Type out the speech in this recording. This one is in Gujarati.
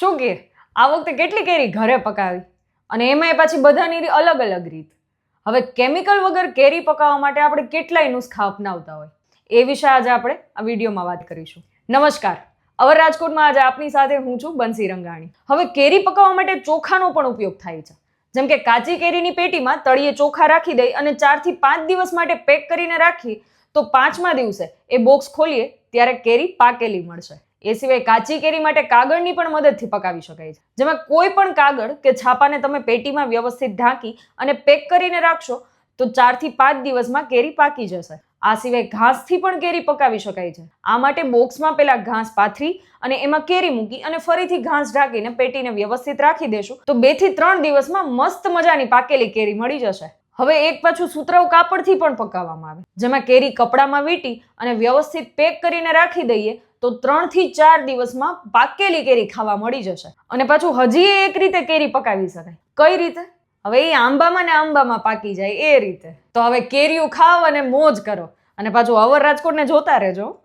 શું કે આ વખતે કેટલી કેરી ઘરે પકાવી? અને એમાંય પાછી બધાની અલગ અલગ રીત. હવે કેમિકલ વગર કેરી પકાવવા માટે આપણે કેટલાય નુસ્ખા અપનાવતા હોય? એ વિશે આજે આપણે આ વિડીયોમાં વાત કરીશું. નમસ્કાર. અવર રાજકોટમાં આજે આપની સાથે હું છું બંસી રંગાણી. હવે કેરી પકાવવા માટે ચોખાનો પણ ઉપયોગ થાય છે. જેમ કે કાચી કેરીની પેટીમાં તળિયે ચોખા રાખી દઈ અને ચારથી પાંચ દિવસ માટે પેક કરીને રાખી તો પાંચમા દિવસે એ બોક્સ ખોલીએ ત્યારે કેરી પાકેલી મળશે. એ સિવાય કાચી કેરી માટે કાગળની પણ મદદથી પકાવી શકાય છે. જેમાં કોઈ પણ કાગળ કે છાપાને તમે પેટીમાં વ્યવસ્થિત ઢાંકી અને પેક કરીને રાખશો, તો ચારથી પાંચ દિવસમાં કેરી પાકી જશે. આ સિવાય ઘાસથી પણ કેરી પકાવી શકાય છે. આ માટે બોક્સમાં પેલા ઘાસ પાથરી અને એમાં કેરી મૂકી અને ફરીથી ઘાસ ઢાંકીને પેટીને વ્યવસ્થિત રાખી દેશું, તો બેથી ત્રણ દિવસમાં મસ્ત મજાની પાકેલી કેરી મળી જશે. હવે એક પાછું સુતરાઉ કાપડથી પણ પકાવવામાં આવે. જેમાં કેરી કપડામાં વીંટી અને વ્યવસ્થિત પેક કરીને રાખી દઈએ તો ત્રણથી ચાર દિવસમાં પાકેલી કેરી ખાવા મળી જશે. અને પાછું હજી એક રીતે કેરી પકાવી શકાય. કઈ રીતે? હવે એ આંબામાં ને આંબામાં પાકી જાય એ રીતે. તો હવે કેરીઓ ખાવ અને મોજ કરો. અને પાછું અવર રાજકોટને જોતા રહેજો.